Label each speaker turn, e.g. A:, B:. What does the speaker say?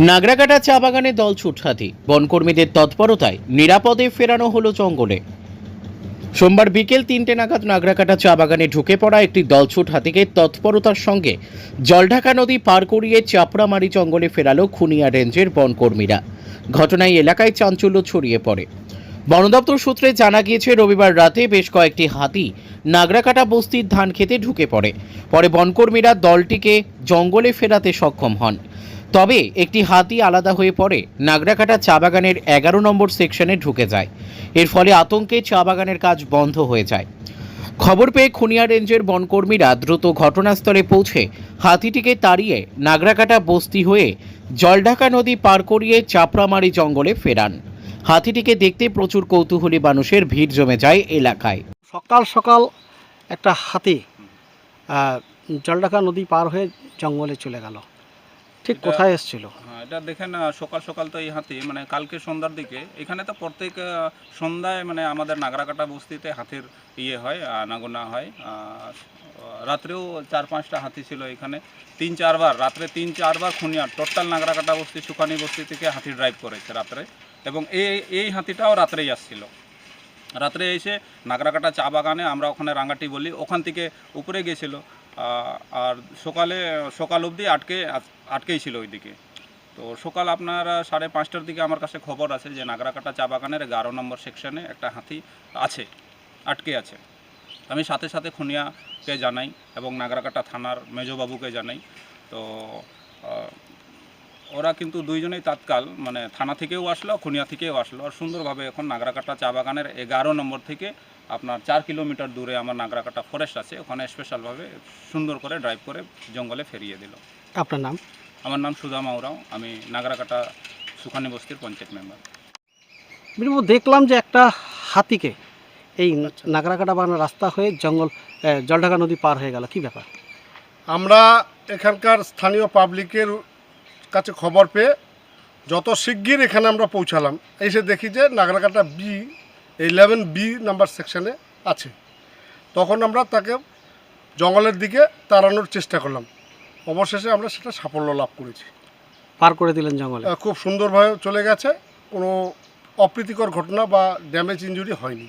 A: নাগরাকাটা চা বাগানে দল ছুটহাতি বনকর্মীদের তৎপরতায় নিরাপদে ফেরানো হলো জঙ্গলে। সোমবার বিকেল তিনটে নাগাদ নাগরাকাটা চা বাগানে ঢুকে পড়া একটি দলছুট হাতিকে তৎপরতার সঙ্গে জলঢাকা নদী পার করিয়ে চাপড়ামারি জঙ্গলে ফেরালো খুনিয়া রেঞ্জের বনকর্মীরা। ঘটনায় এলাকায় চাঞ্চল্য ছড়িয়ে পড়ে। বন দপ্তর সূত্রে জানা গিয়েছে, রবিবার রাতে বেশ কয়েকটি হাতি নাগরাকাটা বস্তির ধান খেতে ঢুকে পড়ে। পরে বনকর্মীরা দলটিকে জঙ্গলে ফেরাতে সক্ষম হন। তবে একটি হাতি আলাদা হয়ে পড়ে। নাগরাকাটা চা বাগানের এগারো নম্বর সেকশনে ঢুকে যায়। এর ফলে আতঙ্কে চা বাগানের কাজ বন্ধ হয়ে যায়। খবর পেয়ে খুনিয়া রেঞ্জের বনকর্মীরা দ্রুত ঘটনাস্থলে পৌঁছে হাতিটিকে তাড়িয়ে নাগরাকাটা বস্তি হয়ে জলঢাকা নদী পার করিয়ে চাপড়ামারি জঙ্গলে ফেরান। হাতিটিকে দেখতে প্রচুর কৌতূহলী মানুষের ভিড় জমে যায় এলাকায়।
B: সকাল সকাল একটা হাতি জলঢাকা নদী পার হয়ে জঙ্গলে চলে গেল। ঠিক কোথায় এসেছিল?
C: হ্যাঁ এটা দেখেন সকাল সকাল তো এই হাতি মানে কালকে সন্ধ্যার দিকে এখানে তো প্রত্যেক সন্ধ্যায় মানে আমাদের নাগরাকাটা বস্তিতে হাতির ইয়ে হয় আনাগোনা হয় রাত্রেও চার পাঁচটা হাতি ছিল এখানে। তিন চারবার রাত্রে তিন চারবার খুনিয়া টোটাল নাগরাকাটা বস্তি সুখানি বস্তি থেকে হাতি ড্রাইভ করেছে রাত্রে। এবং এই এই হাতিটাও রাত্রেই আসছিল। রাত্রে এসে নাগরাকাটা চা বাগানে আমরা ওখানে রাঙ্গাটি বলি ওখান থেকে উপরে গেছিল। আর সকালে, সকাল অবধি আটকে আটকেই ছিল ওইদিকে। তো সকাল আপনার সাড়ে পাঁচটার দিকে আমার কাছে খবর আছে যে নাগরাকাটা চা বাগানের এগারো নম্বর সেকশনে একটা হাতি আছে, আটকে আছে। আমি সাথে সাথে খুনিয়াকে জানাই এবং নাগরাকাটা থানার মেজবাবুকে জানাই। তো ওরা কিন্তু দুইজনেই তাৎকাল মানে থানা থেকেও আসলো খুনিয়া থেকেও আসলো। আর সুন্দরভাবে এখন নাগরাকাটা চা বাগানের এগারো নম্বর থেকে আপনার চার কিলোমিটার দূরে আমার নাগরাকাটা ফরেস্ট আছে ওখানে স্পেশালভাবে সুন্দর করে ড্রাইভ করে জঙ্গলে ফেরিয়ে দিল।
B: আপনার নাম?
C: আমার নাম সুধা মাউরাও আমি নাগরাকাটা সুখানি বস্তির পঞ্চায়েত মেম্বার
B: বিরু দেখলাম যে একটা হাতিকে এই নাগরাকাটা বাগানের রাস্তা হয়ে জঙ্গল জলঢাকা নদী পার হয়ে গেল। কি ব্যাপার?
D: আমরা এখানকার স্থানীয় পাবলিকের কাছে খবর পেয়ে যত শিগগির এখানে আমরা পৌঁছালাম এসে দেখি যে Nagrakata B eleven B number সেকশানে আছে। তখন আমরা তাকে জঙ্গলের দিকে তাড়ানোর চেষ্টা করলাম। অবশেষে আমরা সেটা সাফল্য লাভ করেছি।
B: পার করে দিলেন জঙ্গলে?
D: খুব সুন্দরভাবে চলে গেছে। কোনো অপ্রীতিকর ঘটনা বা ড্যামেজ ইঞ্জুরি হয়নি।